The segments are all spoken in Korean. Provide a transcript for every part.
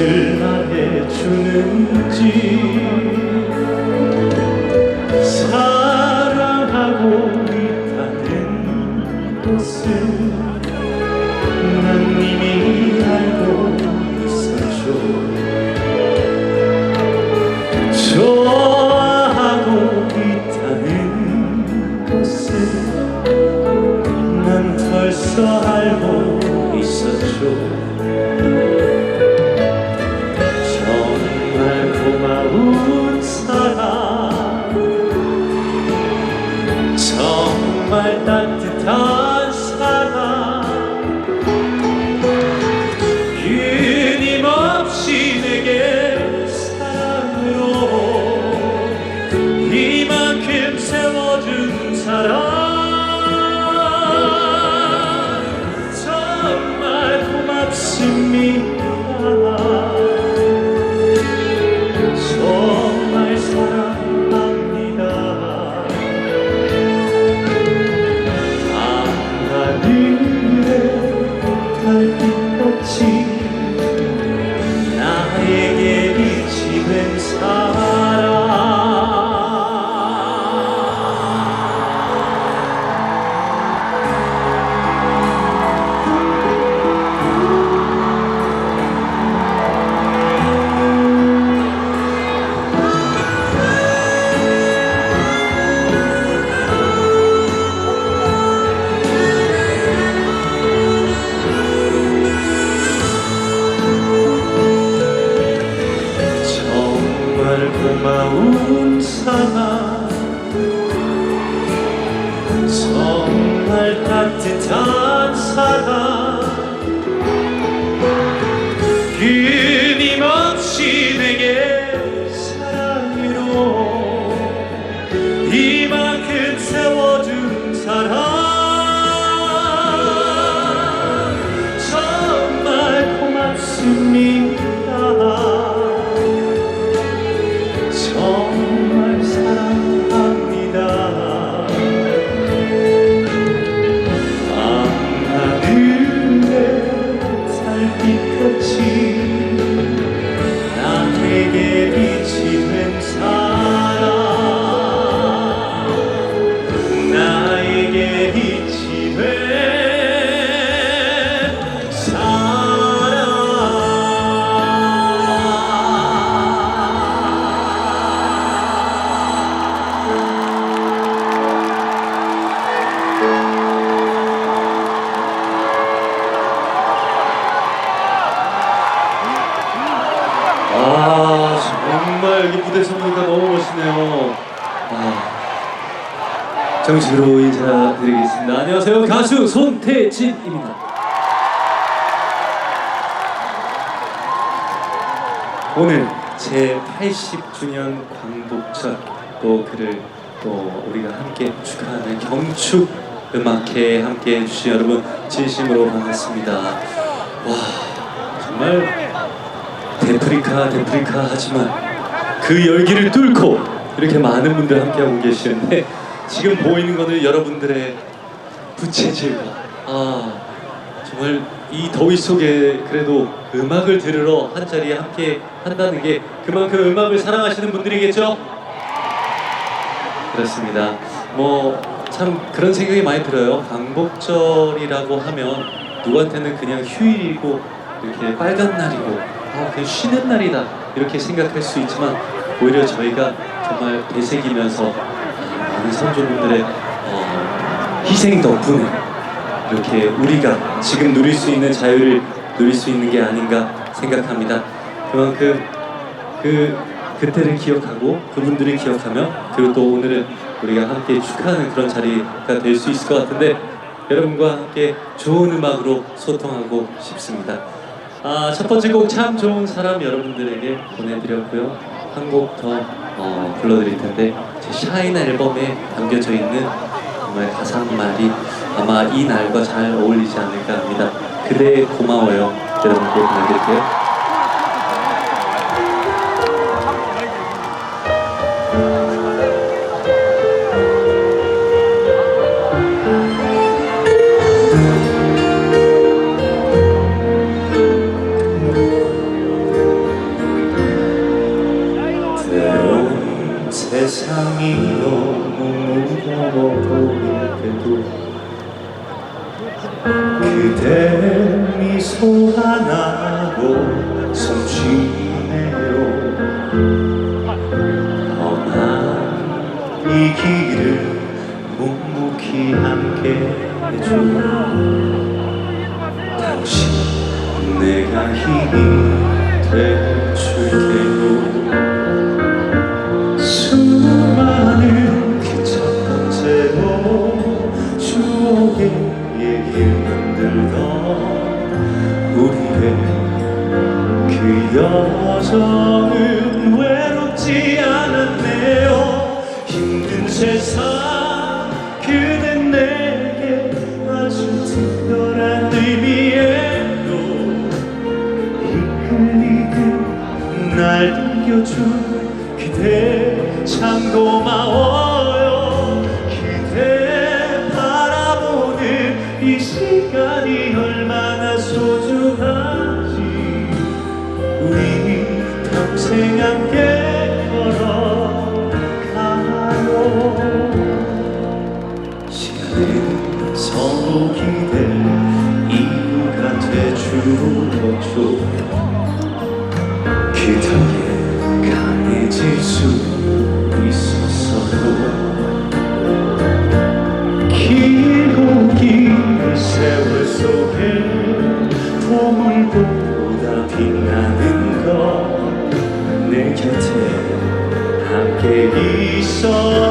무엇을 말해주는지 정말 여기 무대 선보니까 너무 멋있네요. 아, 정식으로 인사드리겠습니다. 안녕하세요 가수 손태진입니다. 오늘 제 80주년 광복절 또 그를 또 우리가 함께 축하하는 경축 음악회에 함께 해주신 여러분 진심으로 반갑습니다. 와 정말 데프리카 데프리카 하지만 그 열기를 뚫고 이렇게 많은 분들 함께하고 계시는데 지금 보이는 거는 여러분들의 부채질과 아 정말 이 더위 속에 그래도 음악을 들으러 한 자리에 함께 한다는 게 그만큼 음악을 사랑하시는 분들이겠죠? 그렇습니다. 뭐 참 그런 생각이 많이 들어요. 광복절이라고 하면 누구한테는 그냥 휴일이고 이렇게 빨간 날이고 아 그냥 쉬는 날이다 이렇게 생각할 수 있지만 오히려 저희가 정말 되새기면서 아, 많은 선조분들의 어, 희생 덕분에 이렇게 우리가 지금 누릴 수 있는 자유를 누릴 수 있는 게 아닌가 생각합니다. 그만큼 그 그때를 기억하고 그분들을 기억하며 그리고 또 오늘은 우리가 함께 축하하는 그런 자리가 될 수 있을 것 같은데 여러분과 함께 좋은 음악으로 소통하고 싶습니다. 아, 첫 번째 곡 참 좋은 사람 여러분들에게 보내드렸고요. 한 곡더 어, 불러드릴 텐데 제 샤인 앨범에 담겨져 있는 정말 가사말이 아마 이 날과 잘 어울리지 않을까 합니다. 그대 고마워요. 여러분께 보내드릴게요. 이 너무 무거워 보일 때도 그대 미소가 나고 숨쉬네요. 험한 이 길을 묵묵히 함께 해줘. 당신 내가 힘이 돼줄게요 우리의 그 여정은 외롭지 않았네요. 힘든 세상 그댄 내게 아주 특별한 의미에도 이끌리듯 날 당겨준 그대 참 고마워 강해질 수 있었어요 길고 긴 세월 속에 보물보다 빛나는 건내 곁에 함께 있어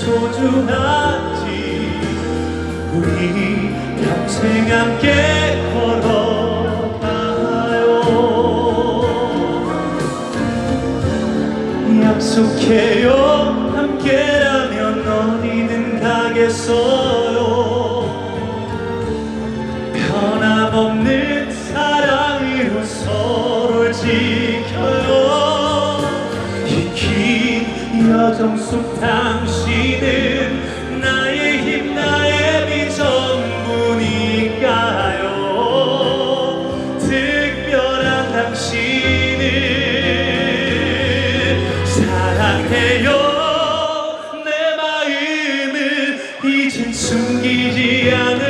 소중한지. 우리 평생 함께 걸어가요. 약속해요. 함께라면 어디든 가겠어요. 변함없는 사랑으로 서로를 지켜요. 이 긴 여정 속 당신 숨기지 않을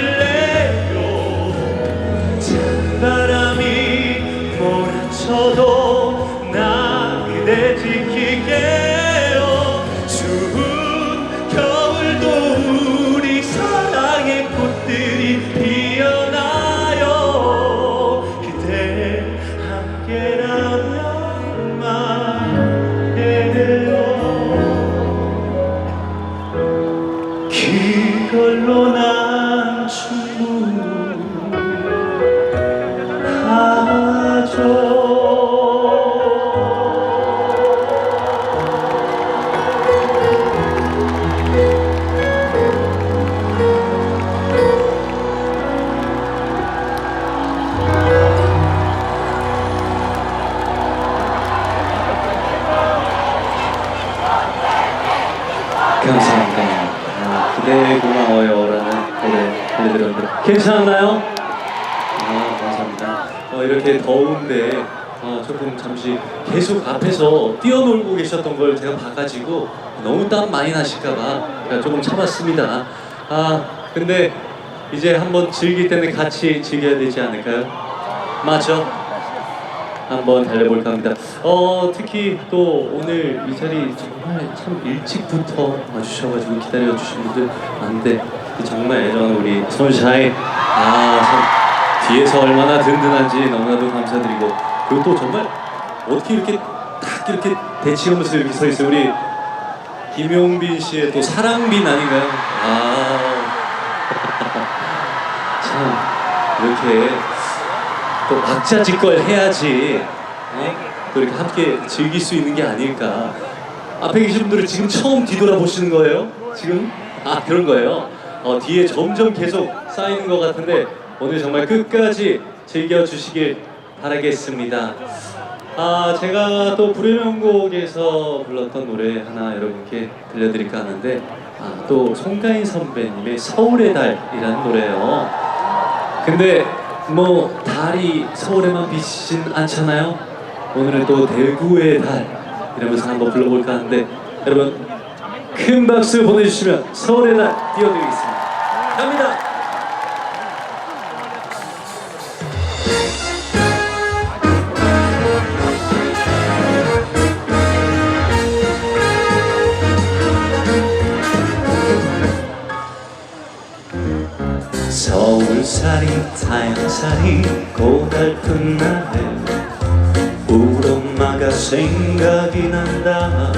앞에서 뛰어놀고 계셨던 걸 제가 봐가지고 너무 땀 많이 나실까봐 제가 조금 참았습니다. 아 근데 이제 한번 즐길 때는 같이 즐겨야 되지 않을까요? 맞죠? 한번 달려볼까 합니다. 어, 특히 또 오늘 이 자리 정말 참 일찍부터 와주셔가지고 기다려주신 분들 많은데 정말 애정하는 우리 손샤인 아, 참 뒤에서 얼마나 든든한지 너무나도 감사드리고 그리고 또 정말 어떻게 이렇게 딱 이렇게 대치하면서 이렇게 서 있어요. 우리 김용빈 씨의 또 사랑빈 아닌가요? 아, 참 이렇게 또 박자짓걸 해야지 어? 또 이렇게 함께 즐길 수 있는 게 아닐까 앞에 계신 분들은 지금 처음 뒤돌아보시는 거예요? 지금? 아 그런 거예요? 어, 뒤에 점점 계속 쌓이는 것 같은데 오늘 정말 끝까지 즐겨주시길 바라겠습니다. 아, 제가 또 불의 명곡에서 불렀던 노래 하나 여러분께 들려드릴까 하는데 아, 또 송가인 선배님의 서울의 달이라는 노래예요. 근데 뭐 달이 서울에만 비치진 않잖아요. 오늘은 또 대구의 달 이러면서 한번 불러볼까 하는데 여러분 큰 박수 보내주시면 서울의 달 띄워드리겠습니다. 갑니다. 서울살이 타양살이 고달픈 날에 우리 엄마가 생각이 난다.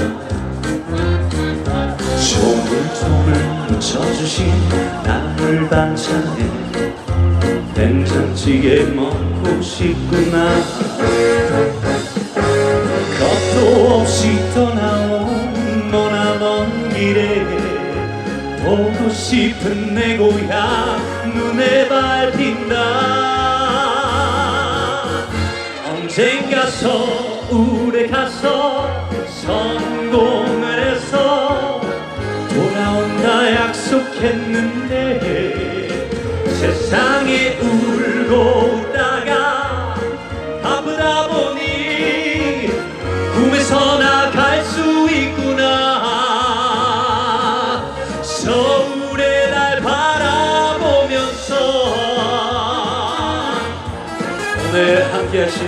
조물조물 묻혀주신 나물 반찬에 된장찌개 먹고 싶구나. 겁도 없이 떠나온 머나먼 길에 보고 싶은 내 고향 눈에 밟힌다. 언젠가 서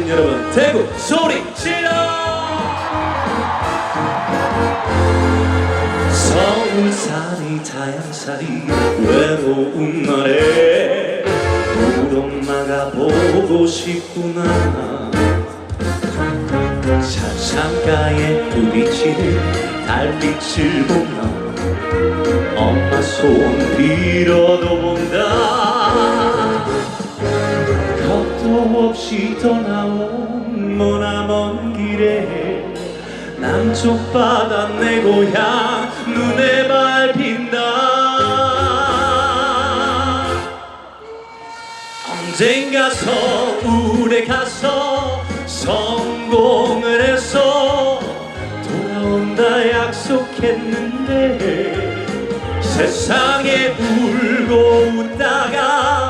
하신 여러분 대구 소리 질러 서울살이 타양살이 외로운 날에 우리 엄마가 보고 싶구나. 차창가에 부비치는 달빛을 보며 엄마 소원 빌어도 본다 없이 떠나온 머나 먼 길에 남쪽 바다 내 고향 눈에 밟힌다. 언젠가 서울에 가서 성공을 해서 돌아온다 약속했는데 세상에 울고 웃다가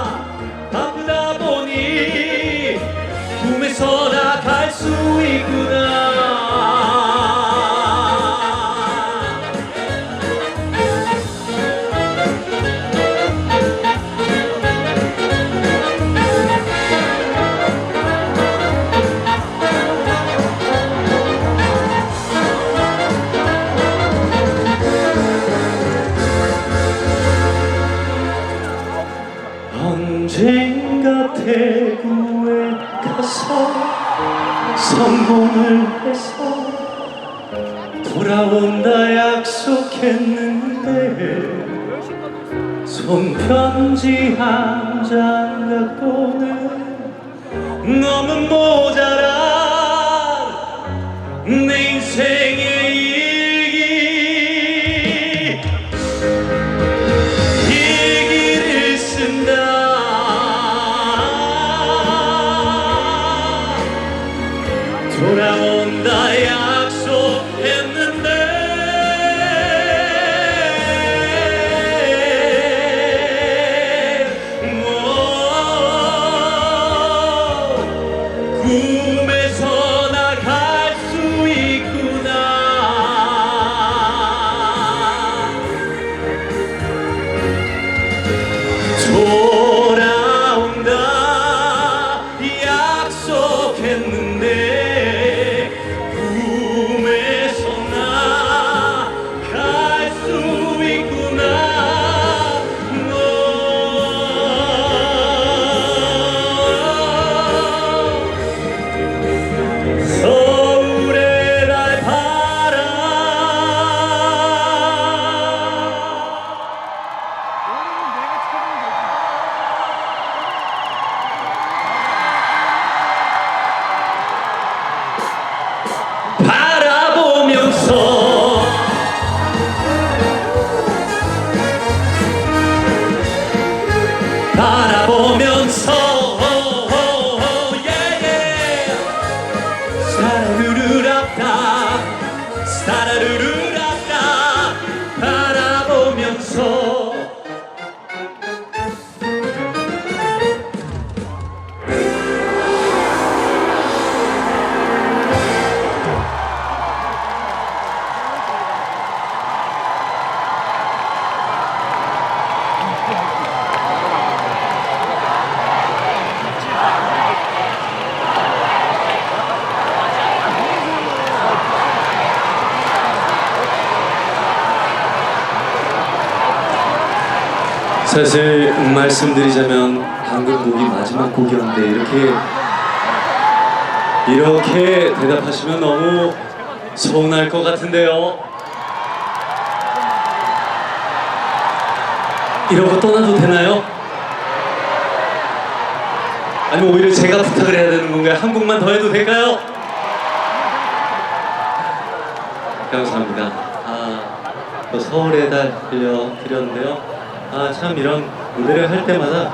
사실 말씀드리자면 방금 곡이 마지막 곡이었는데 이렇게 이렇게 대답하시면 너무 서운할 것 같은데요. 이러고 떠나도 되나요? 아니면 오히려 제가 부탁을 해야 되는 건가요? 한 곡만 더 해도 될까요? 감사합니다. 아, 또 서울의 달 들려드렸는데요. 아, 참 이런 무대를 할 때마다,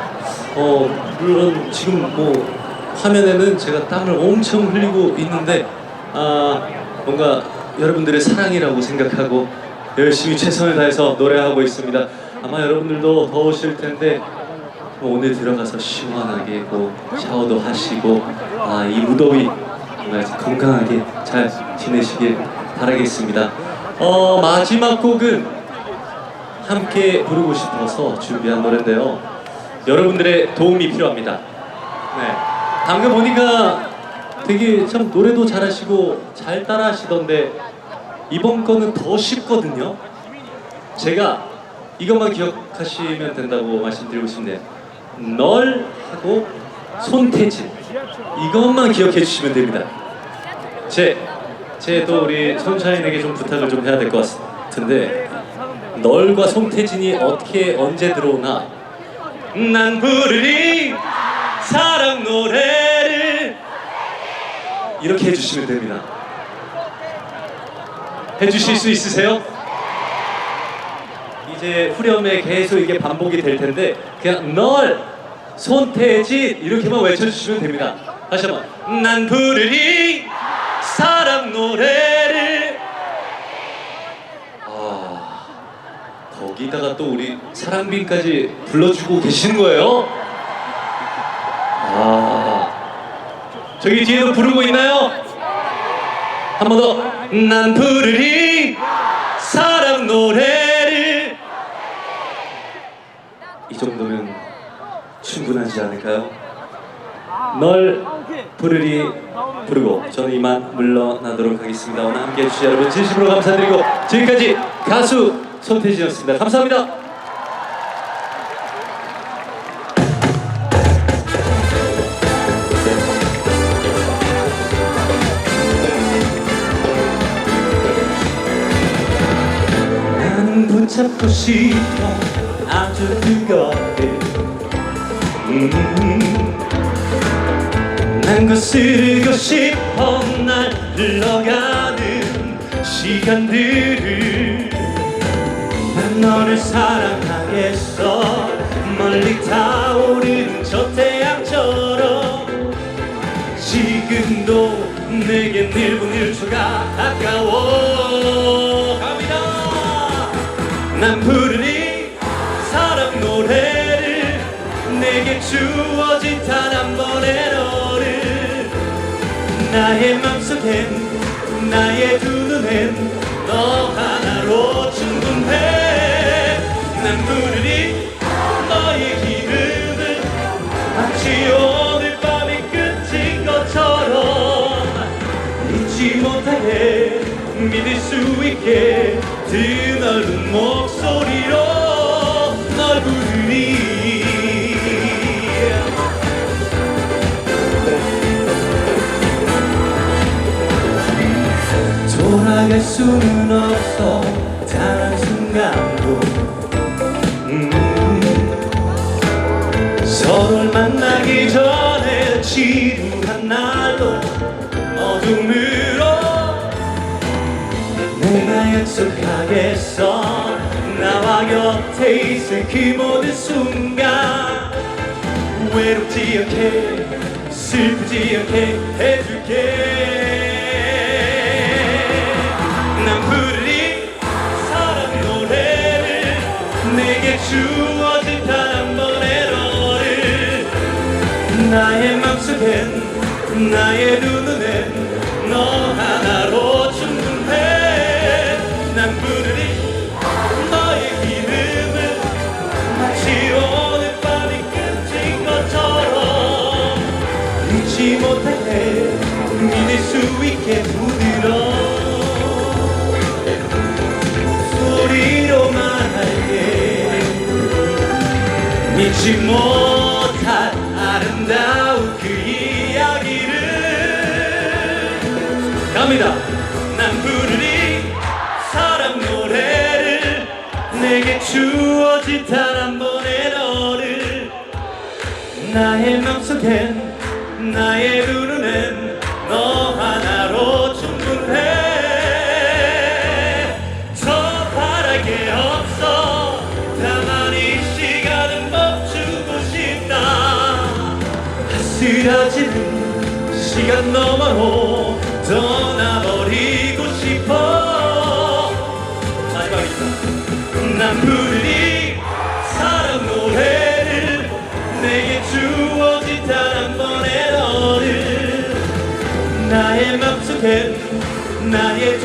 어, 물론 지금 뭐 화면에는 제가 땀을 엄청 흘리고 있는데, 아, 뭔가 여러분들의 사랑이라고 생각하고 열심히 최선을 다해서 노래하고 있습니다. 아마 여러분들도 더우실 텐데, 뭐 오늘 들어가서 시원하게 뭐 샤워도 하시고 아 이 무더위 정말 건강하게 잘 지내시길 바라겠습니다. 어 마지막 곡은 함께 부르고 싶어서 준비한 노래인데요. 여러분들의 도움이 필요합니다. 네. 방금 보니까 되게 참 노래도 잘하시고 잘 따라하시던데 이번 거는 더 쉽거든요. 제가 이것만 기억하시면 된다고 말씀드리고 싶네요. 널 하고 손태진 이것만 기억해 주시면 됩니다. 제, 제 또 우리 손샤인에게 좀 부탁을 좀 해야 될 것 같은데 널과 손태진이 어떻게 언제 들어오나 난 부르리 사랑 노래를 이렇게 해주시면 됩니다. 해주실 수 있으세요? 이제 후렴에 계속 이게 반복이 될 텐데 그냥 널 손태진 이렇게만 외쳐주시면 됩니다. 다시 한번 난 부르리 거기다가 또 우리 사랑빈까지 불러주고 계신 거예요? 아 저기 뒤에도 부르고 있나요? 한 번 더 난 부르리 사랑 노래를 이 정도면 충분하지 않을까요? 널 부르리 부르고 저는 이만 물러나도록 하겠습니다. 오늘 함께 해 주신 여러분 진심으로 감사드리고 지금까지 가수 손태진이었습니다. 감사합니다. 붙잡고 싶어 아주 그거를 음, 난 거스르고 싶어 날 흘러가는 시간들을 난 너를 사랑하겠어. 멀리 타오르는 저 태양처럼. 지금도 내겐 1분 1초가 아까워. 갑니다. 난 부르니 사랑 노래를 내게 주어진 단 한 번의 너를. 나의 맘속엔 나의 두 눈엔 너 하나로 충분해 난 부르니 너의 기름을 마치 오늘 밤이 끝인 것처럼 잊지 못하게 믿을 수 있게 드넓은 목소리로 널 부르니. 돌아갈 수는 없어 약속하겠어. 나와 곁에 있을 그 모든 순간. 외롭지 않게 슬프지 않게 해줄게. 난 부르리 사랑 노래를 내게 주어진 단 한 번의 너를. 나의 맘속엔 나의 두 눈엔 너 하나로 잊지 못할 아름다운 그 이야기를. 갑니다. 난 부르리 사랑 노래를 내게 주어진 단한 번의 너를. 나의 맘속엔 나의 두 눈엔 시간 너머로 떠나버리고 싶어. 마지막입니다. 난 부르니 사랑 노래를 내게 주어진 단 한 번의 너를 나의 맘속엔 나의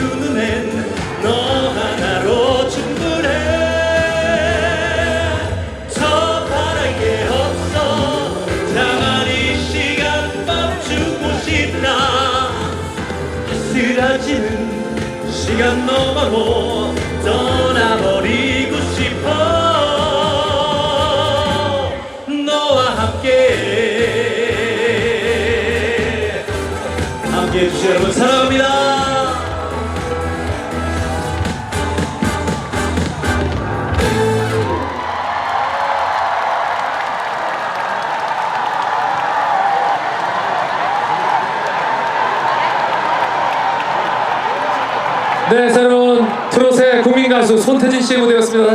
시간 너머로 떠나버리고 싶어. 너와 함께 함께 해주신 여러분 사랑합니다 네, 새로운 트롯의 국민 가수 손태진 씨의 무대였습니다.